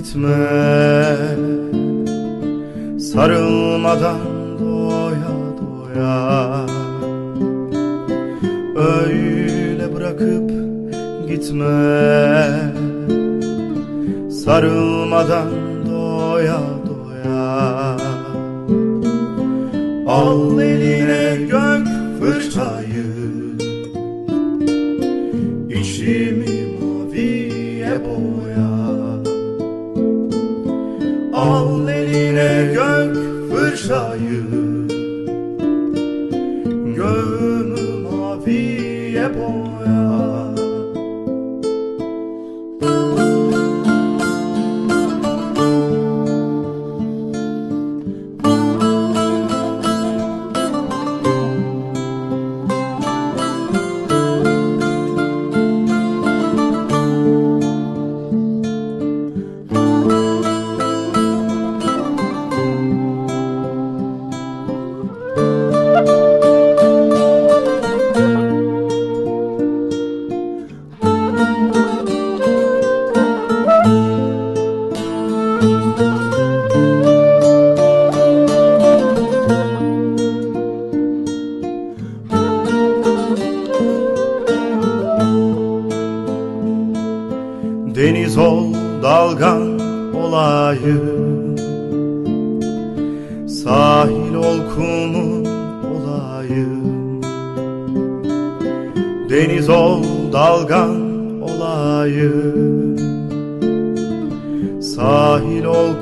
gitme. Sarılmadan doya doya. Öyle bırakıp gitme. Sarılmadan doya doya. Al eline gök fırçayı Al eline gök fırçayı. Göğümü maviye boya Deniz ol dalgan olayım Sahil ol kumun Deniz ol dalgan olayım Sahil ol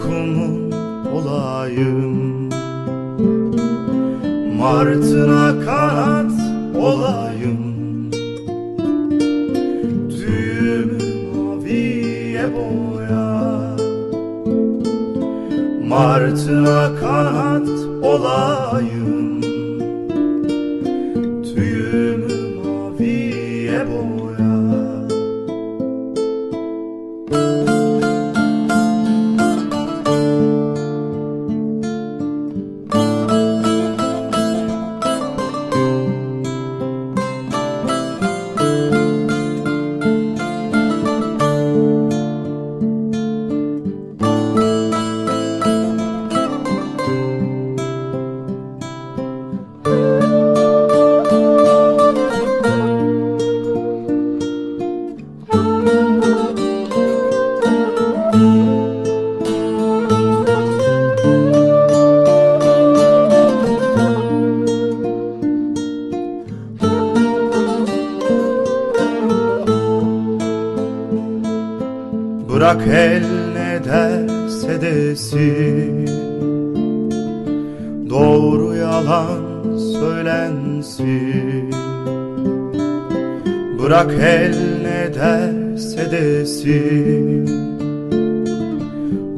olayım. Martına kanat olayım. Düğümü maviye boya. Martına kanat olayım ne derse desin. Doğru yalan söylensin. Bırak el ne derse desin.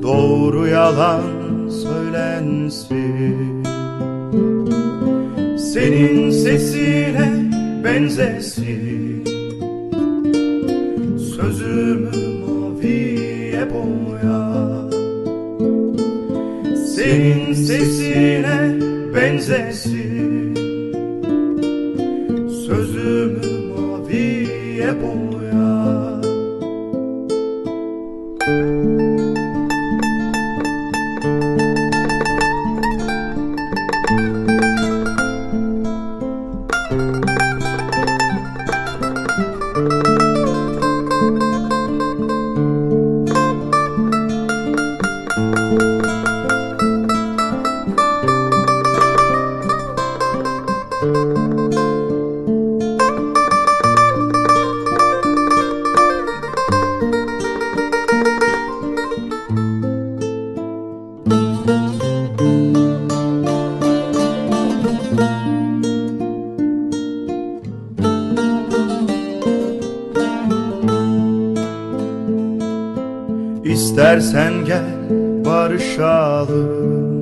Doğru yalan söylensin. Senin sesine benzesin. Sözümü maviye boya Senin sesine benzesin İstersen gel barışalım.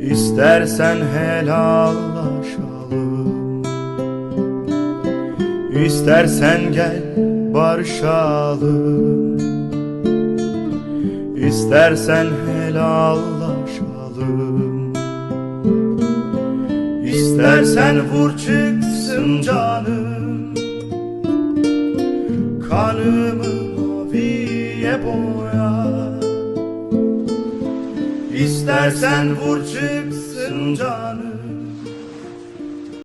İstersen helallaşalım. İstersen gel barışalım. İstersen helallaşalım. İstersen vur çıksın canım. Kanımı boya. İstersen vur çıksın can